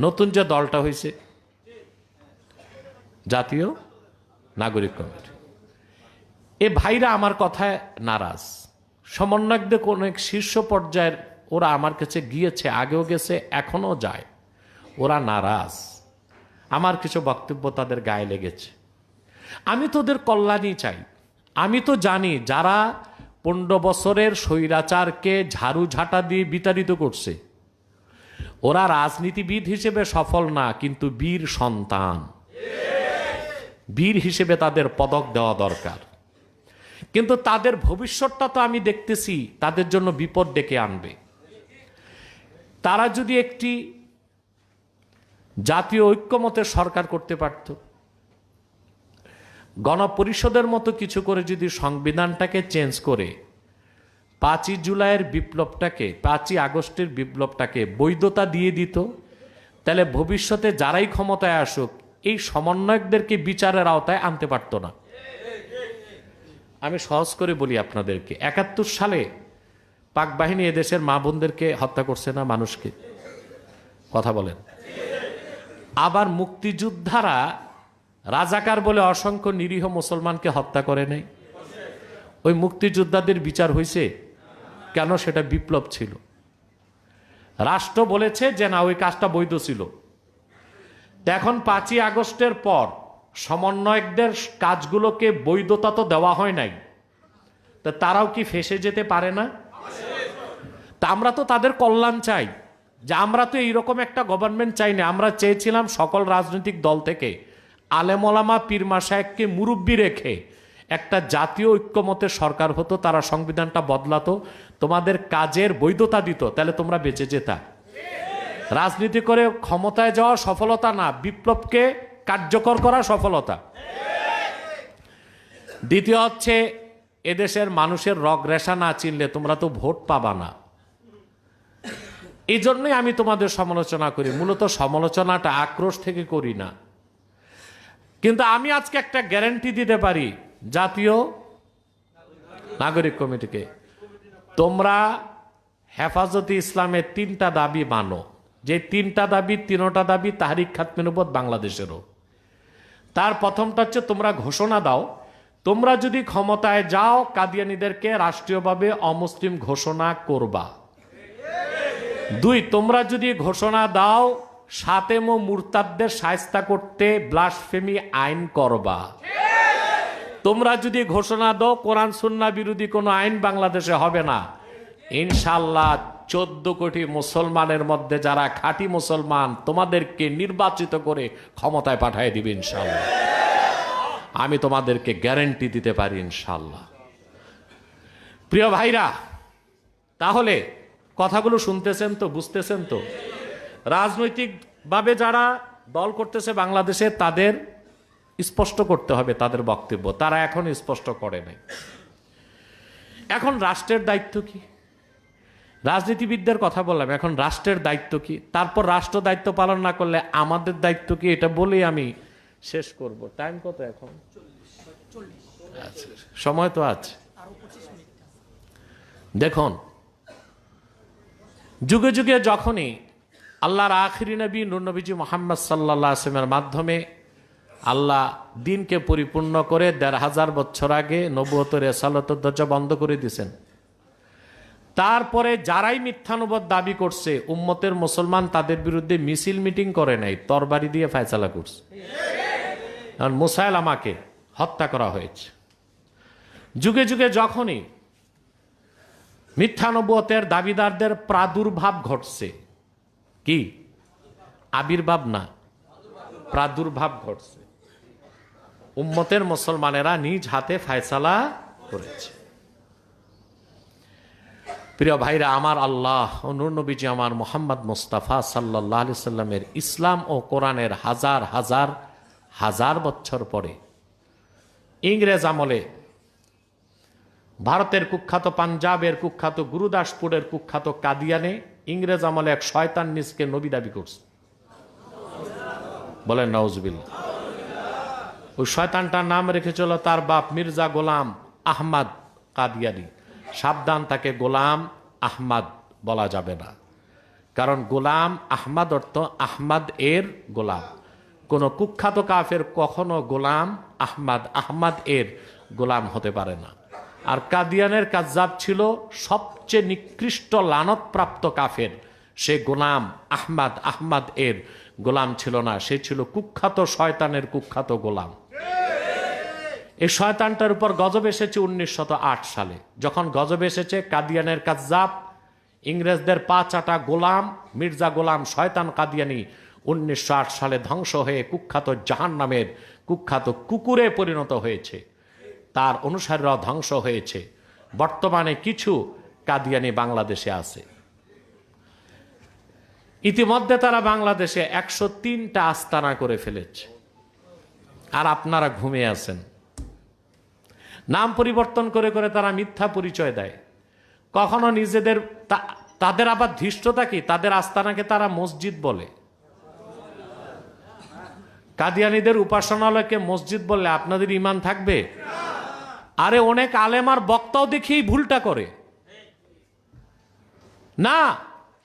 নতুন যে দলটা হয়েছে জাতীয় নাগরিক কমিটি। এ ভাইরা আমার কথায় নারাজ। সমন্বয়কদের কোন এক শীর্ষ পর্যায়ের ওরা আমার কাছে গিয়েছে, আগেও গেছে, এখনও যায়। ওরা নারাজ। আমার কিছু বক্তব্য তাদের গায়ে লেগেছে। আমি তো ওদের কল্যাণই চাই। আমি তো জানি যারা পনেরো বছরের স্বৈরাচারকে ঝাড়ু ঝাঁটা দিয়ে বিতাড়িত করছে ওরা রাজনীতিবিদ হিসেবে সফল না, কিন্তু বীর সন্তান। বীর হিসেবে তাদের পদক দেওয়া দরকার। কিন্তু তাদের ভবিষ্যৎটা তো আমি দেখতেছি, তাদের জন্য বিপদ ডেকে আনবে। তারা যদি একটি জাতীয় ঐক্যমতের সরকার করতে পারত, গণপরিষদের মতো কিছু করে যদি সংবিধানটাকে চেঞ্জ করে পাঁচই জুলাইয়ের বিপ্লবটাকে, পাঁচই আগস্টের বিপ্লবটাকে বৈধতা দিয়ে দিত। তাহলে ভবিষ্যতে যারাই ক্ষমতায় আসুক, এই সমন্বয়কদেরকে বিচারের আওতায় আনতে পারত না। আমি সহজ করে বলি আপনাদেরকে, একাত্তর সালে পাক বাহিনী এদেশের মা বোনদেরকে হত্যা করছে না মানুষকে? কথা বলেন। আবার মুক্তিযোদ্ধারা রাজাকার বলে অসংখ্য নিরীহ মুসলমানকে হত্যা করে নাই ওই মুক্তিযোদ্ধাদের বিচার হয়েছে কেন সেটা বিপ্লব ছিল? রাষ্ট্র বলেছে যে না, ওই কাজটা বৈধ ছিল। এখন পাঁচই আগস্টের পর সমন্বয়কদের কাজগুলোকে বৈধতা তো দেওয়া হয় নাই। তা তারাও কি ফেসে যেতে পারে না? তা আমরা তো তাদের কল্যাণ চাই। যে আমরা তো এইরকম একটা গভর্নমেন্ট চাই না। আমরা চেয়েছিলাম সকল রাজনৈতিক দল থেকে আলেমলামা পীরমা সাহেবকে মুরব্বী রেখে একটা জাতীয় ঐক্যমতের সরকার হতো, তারা সংবিধানটা বদলাতো, তোমাদের কাজের বৈধতা দিত, তাহলে তোমরা বেঁচে যেতা। রাজনীতি করে ক্ষমতায় যাওয়া সফলতা না, বিপ্লবকে কার্যকর করা সফলতা। দ্বিতীয় হচ্ছে, এদেশের মানুষের রগ রেশা না চিনলে তোমরা তো ভোট পাবা না। এই জন্যই আমি তোমাদের সমালোচনা করি, মূলত সমালোচনাটা আক্রোশ থেকে করি না। কিন্তু আমি আজকে একটা গ্যারান্টি দিতে পারি জাতীয় নাগরিক কমিটিকে। তোমরা হেফাজতে ইসলামের তিনটা দাবি মানো। যে তিনটা দাবি, তিনোটা দাবি তাহারিক খাতমেনুবত বাংলাদেশেরও। তার প্রথমটা হচ্ছে তোমরা ঘোষণা দাও। তোমরা যদি ক্ষমতায় যাও, কাদিয়ানিদেরকে রাষ্ট্রীয়ভাবে অমুসলিম ঘোষণা করবা। দুই, তোমরা যদি ঘোষণা দাও, সাতেম মুরতাদদের সায়স্তা করতে ব্লাসফেমি আইন করবা। তোমরা যদি ঘোষণা দাও, কোরআন, সুন্না বিরোধী কোনো আইন বাংলাদেশে হবে না। ইনশাল্লাহ চোদ্দ কোটি মুসলমানের মধ্যে যারা খাঁটি মুসলমান, তোমাদেরকে নির্বাচিত করে ক্ষমতায় পাঠিয়ে দিবে ইনশাল্লাহ আমি তোমাদেরকে গ্যারেন্টি দিতে পারি ইনশাল্লাহ প্রিয় ভাইরা, তাহলে কথাগুলো শুনতেছেন তো, বুঝতেছেন তো? রাজনৈতিকভাবে যারা দল করতেছে বাংলাদেশে, তাদের স্পষ্ট করতে হবে তাদের বক্তব্য। তারা এখন স্পষ্ট করে নাই। এখন রাষ্ট্রের দায়িত্ব কি? রাজনীতিবিদদের কথা বললাম এখন রাষ্ট্রের দায়িত্ব কি? তারপর রাষ্ট্র দায়িত্ব পালন না করলে আমাদের দায়িত্ব কি? এটা বলেই আমি শেষ করব। টাইম কত এখন? আচ্ছা, সময় তো আছে। দেখুন যুগে যুগে যখনই আল্লাহর আখরি নবী নুরনবীজি মোহাম্মদ সাল্লাহ আসলামের মাধ্যমে আল্লাহ দিনকে পরিপূর্ণ করে দেড় হাজার বছর আগে নবুয়তর এসালতর দরজা বন্ধ করে দিয়েছেন। তারপরে যারাই মিথ্যানুবাদ দাবি করছে, উম্মতের মুসলমান তাদের বিরুদ্ধে মিছিল মিটিং করে নাই, তরবারি দিয়ে ফায়সালা করছে। কারণ মুসাইল আমাকে হত্যা করা হয়েছে। যুগে যুগে যখনই মিথ্যানুবতের দাবিদারদের প্রাদুর্ভাব ঘটছে, কি? আবির্ভাব না, প্রাদুর্ভাব ঘটছে। উম্মতের মুসলমানেরা নিজ হাতে ফায়সালা করেছে। প্রিয় ভাইরা, আমার আল্লাহ নবীজি আমার মোহাম্মদ মুস্তাফা সাল্লাহ সাল্লামের ইসলাম ও কোরআনের হাজার হাজার হাজার বছর পরে ইংরেজ আমলে ভারতের কুখ্যাত পাঞ্জাবের কুখ্যাত গুরুদাসপুরের কুখ্যাত কাদিয়ানে ইংরেজ আমলে এক শয়তান নিজকে নবী দাবি করছে। বলেন নওজবিল ওই শয়তানটার নাম রেখেছিল তার বাপ মির্জা গোলাম আহমদ কাদিয়ানি। সাবধান, তাকে গোলাম আহমদ বলা যাবে না। কারণ গোলাম আহমাদ অর্থ আহমাদ এর গোলাম। কোন কুখ্যাত কাফের কখনো গোলাম আহমাদ আহমাদ এর গোলাম হতে পারে না। আর কাদিয়ানের কাজাব ছিল সবচেয়ে নিকৃষ্ট লানতপ্রাপ্ত কাফের। সে গোলাম আহমাদ আহমাদ এর গোলাম ছিল না। সে ছিল কুখ্যাত শয়তানের কুখ্যাত গোলাম। এই শয়তানটার উপর গজব এসেছে উনিশশত সালে। যখন গজব এসেছে, কাদিয়ানের কাজাব ইংরেজদের পা চাটা গোলাম, মির্জা গোলাম শয়তান কাদিয়ানি উনিশশো আট সালে ধ্বংস হয়ে কুখ্যাত জাহান নামের কুখ্যাত কুকুরে পরিণত হয়েছে। তার অনুসারীরাও ধ্বংস হয়েছে। বর্তমানে কিছু কাদিয়ানি বাংলাদেশে আছে। ইতিমধ্যে তারা বাংলাদেশে একশো তিনটা আস্তানা করে ফেলেছে। আর আপনারা ঘুমিয়ে আছেন। নাম পরিবর্তন করে করে তারা মিথ্যা পরিচয় দেয়। কখনো নিজেদের তাদের আবার ধৃষ্টতা কি? তাদের আস্তানাকে তারা মসজিদ বলে। কাদিয়ানিদের উপাসনালয়কে মসজিদ বললে আপনাদের ইমান থাকবে? আরে অনেক আলেমার বক্তাও দেখেই ভুলটা করে। না,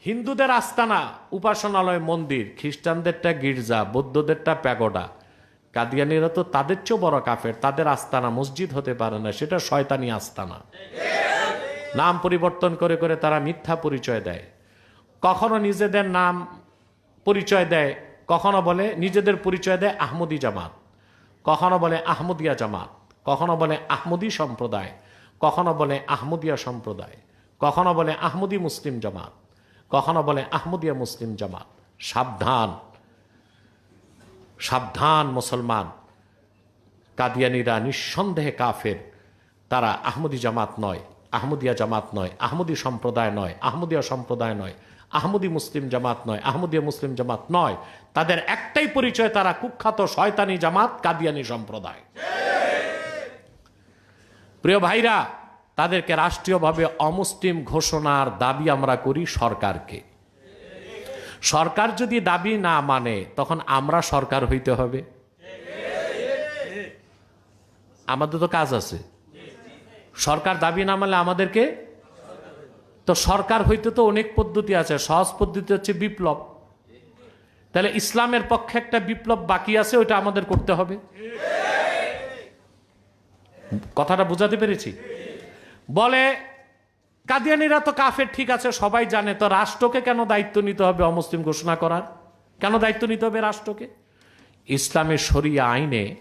হিন্দুদের আস্তানা, উপাসনালয়, মন্দির, খ্রিস্টানদেরটা গির্জা, বৌদ্ধদেরটা প্যাগোডা। কাদিয়ানিরা তো তাদের চেয়েও বড় কাফের, তাদের আস্তানা মসজিদ হতে পারে না, সেটা শয়তানি আস্তানা। নাম পরিবর্তন করে করে তারা মিথ্যা পরিচয় দেয়। কখনো নিজেদের নাম পরিচয় দেয়, কখনো বলে নিজেদের পরিচয় দেয় আহমদি জামাত, কখনো বলে আহমদিয়া জামাত, কখনো বলে আহমদি সম্প্রদায়, কখনো বলে আহমদিয়া সম্প্রদায়, কখনো বলে আহমদি মুসলিম জামাত, কখনো বলে আহমদিয়া মুসলিম জামাত। সাবধান। সাবধান মুসলমান। কাদিয়ানিরা নিঃসন্দেহে কাফের। তারা আহমদি জামাত নয়, আহমদিয়া জামাত নয়, আহমদি সম্প্রদায় নয়, আহমদিয়া সম্প্রদায় নয়, আহমদি মুসলিম জামাত নয়, আহমদিয়া মুসলিম জামাত নয়। তাদের একটাই পরিচয়, তারা কুখ্যাত শয়তানি জামাত, কাদিয়ানি সম্প্রদায়। প্রিয় ভাইরা, তাদেরকে রাষ্ট্রীয়ভাবে অমুসলিম ঘোষণার দাবি আমরা করি সরকারকে। সরকার যদি দাবি না মানে তখন আমরা সরকার হইতে হবে। আমাদের তো কাজ আছে। সরকার দাবি না মানলে আমাদেরকে? তো সরকার হইতে তো অনেক পদ্ধতি আছে। সহজ পদ্ধতি হচ্ছে বিপ্লব। তাহলে ইসলামের পক্ষে একটা বিপ্লব বাকি আছে, ওইটা আমাদের করতে হবে। কথাটা বুঝাতে পেরেছি? বলে কাদিয়ানিরা তো কাফের, ঠিক আছে, সবাই জানে, তো রাষ্ট্রকে কেন দায়িত্ব নিতে হবে অমুসলিম ঘোষণা করার? কেন দায়িত্ব নিতে হবে রাষ্ট্রকে? ইসলামের শরিয়া আইনে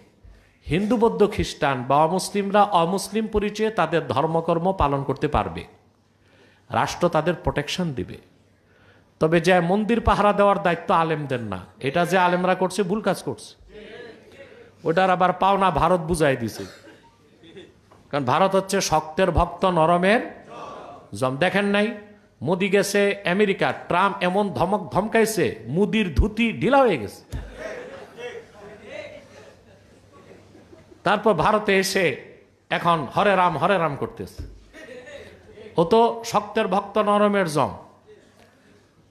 হিন্দু, বৌদ্ধ, খ্রিস্টান বা অমুসলিমরা অমুসলিম পরিচয়ে তাদের ধর্মকর্ম পালন করতে পারবে। রাষ্ট্র তাদের প্রোটেকশন দিবে। তবে যে মন্দির পাহারা দেওয়ার দায়িত্ব আলেমদের না। এটা যে আলেমরা করছে, ভুল কাজ করছে। ওটার আবার পাওনা ভারত বুঝাই দিছে। কারণ ভারত হচ্ছে শক্তের ভক্ত, নরমের জম দেখেন নাই? মোদি গেছে আমেরিকা, ট্রাম্প এমন ধমক ধমকাইছে, মুদির ধুতি ঢিলা হয়ে গেছে। তারপর ভারতে এসে এখন হরে রাম হরে রাম করতেছে। ও তো শক্তের ভক্ত, নরমের জম।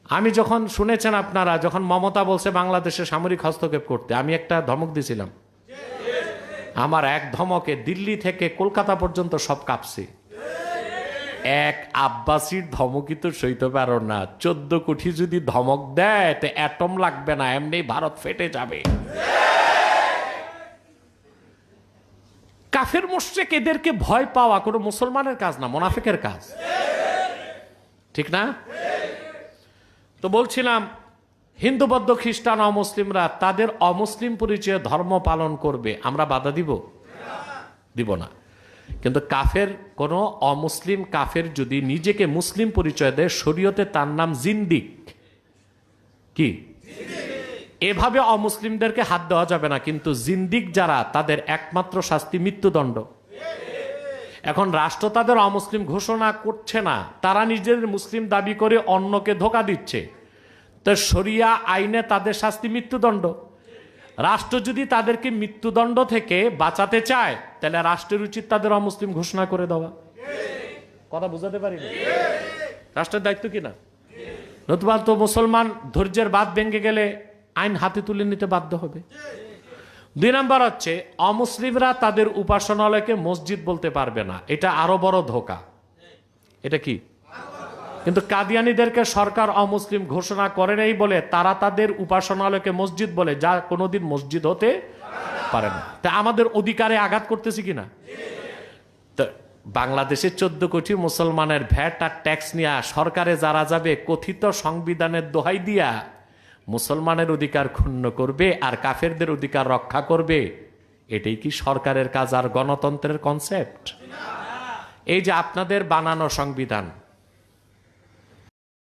আমি যখন শুনেছেন আপনারা, যখন মমতা বলছে বাংলাদেশে সামরিক হস্তক্ষেপ করতে, আমি একটা ধমক দিছিলাম। আমার এক ধমকে দিল্লি থেকে কলকাতা পর্যন্ত সব কাঁপছে। এক আব্বাসির ধমকই তো সইতে পারো না। চোদ্দ কোটি যদি ধমক দেয়, তো অ্যাটম লাগবে না, এমনি ভারত ফেটে যাবে। কাফের মোশেক এদেরকে ভয় পাওয়া কোনো মুসলমানের কাজ না, মোনাফেকের কাজ। ঠিক না? তো বলছিলাম, হিন্দু, বৌদ্ধ, খ্রিস্টান, অমুসলিমরা তাদের অমুসলিম পরিচয়ে ধর্ম পালন করবে, আমরা বাধা দিব? দিব না। কিন্তু কাফের, কোনো অমুসলিম কাফের যদি নিজেকে মুসলিম পরিচয় দেয়, শরীয়তে তার নাম জিন্দিক। কি? এভাবে অমুসলিমদেরকে হাত দেওয়া যাবে না, কিন্তু জিন্দিক যারা, তাদের একমাত্র শাস্তি মৃত্যুদণ্ড। এখন রাষ্ট্র তাদের অমুসলিম ঘোষণা করছে না, তারা নিজেদের মুসলিম দাবি করে অন্যকে ধোকা দিচ্ছে। তো শরিয়া আইনে তাদের শাস্তি মৃত্যুদণ্ড। রাষ্ট্র যদি তাদেরকে মৃত্যুদণ্ড থেকে বাঁচাতে চায়, তাহলে রাষ্ট্রের উচিত তাদের অমুসলিম ঘোষণা করে দেওয়া। কথা বুঝাতে পারি? রাষ্ট্রের দায়িত্ব কি না? নতুবা তো মুসলমান ধৈর্যের বাদ ভেঙে গেলে আইন হাতে তুলে নিতে বাধ্য হবে। দুই নম্বর হচ্ছে, অমুসলিমরা তাদের উপাসনালয়কে মসজিদ বলতে পারবে না। এটা আরও বড় ধোকা। এটা কি? কিন্তু কাদিয়ানিদেরকে সরকার অমুসলিম ঘোষণা করে নাই বলে তারা তাদের উপাসনালয়কে মসজিদ বলে, যা কোনোদিন মসজিদ হতে পারে না। তা আমাদের অধিকারে আঘাত করতেছি কিনা? তো বাংলাদেশের চোদ্দ কোটি মুসলমানের ভ্যাট আর ট্যাক্স নিয়ে সরকারে যারা যাবে, কথিত সংবিধানের দোহাই দিয়া মুসলমানের অধিকার ক্ষুণ্ণ করবে আর কাফেরদের অধিকার রক্ষা করবে, এটাই কি সরকারের কাজ আর গণতন্ত্রের কনসেপ্ট এই যে আপনাদের বানানো সংবিধান